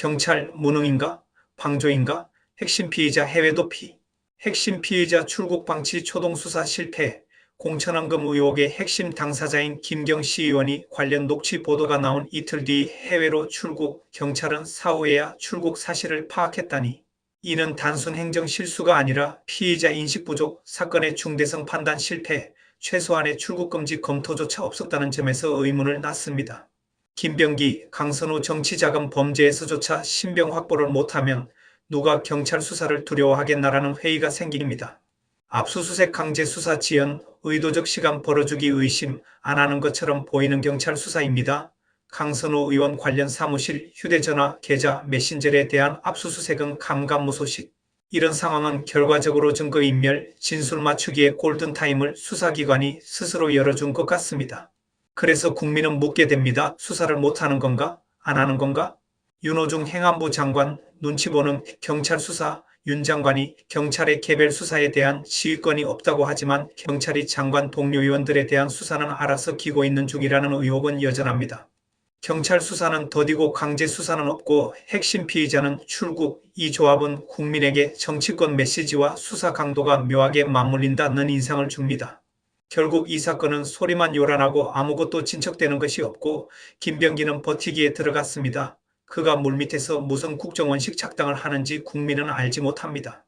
경찰 무능인가? 방조인가? 핵심 피의자 해외 도피. 핵심 피의자 출국 방치 초동 수사 실패. 공천원금 의혹의 핵심 당사자인 김경 시 의원이 관련 녹취 보도가 나온 이틀 뒤 해외로 출국, 경찰은 사후에야 출국 사실을 파악했다니. 이는 단순 행정 실수가 아니라 피의자 인식 부족, 사건의 중대성 판단 실패, 최소한의 출국 금지 검토조차 없었다는 점에서 의문을 낳습니다. 김병기, 강선우 정치자금 범죄에서조차 신병 확보를 못하면 누가 경찰 수사를 두려워하겠나라는 회의가 생깁니다. 압수수색 강제 수사 지연, 의도적 시간 벌어주기 의심 안 하는 것처럼 보이는 경찰 수사입니다. 강선우 의원 관련 사무실, 휴대전화, 계좌, 메신저에 대한 압수수색은 감감무소식. 이런 상황은 결과적으로 증거인멸, 진술 맞추기의 골든타임을 수사기관이 스스로 열어준 것 같습니다. 그래서 국민은 묻게 됩니다. 수사를 못하는 건가? 안 하는 건가? 윤호중 행안부 장관 눈치 보는 경찰 수사 윤 장관이 경찰의 개별 수사에 대한 지휘권이 없다고 하지만 경찰이 장관 동료 의원들에 대한 수사는 알아서 기고 있는 중이라는 의혹은 여전합니다. 경찰 수사는 더디고 강제 수사는 없고 핵심 피의자는 출국 이 조합은 국민에게 정치권 메시지와 수사 강도가 묘하게 맞물린다는 인상을 줍니다. 결국 이 사건은 소리만 요란하고 아무것도 진척되는 것이 없고 김병기는 버티기에 들어갔습니다. 그가 물밑에서 무슨 국정원식 작당을 하는지 국민은 알지 못합니다.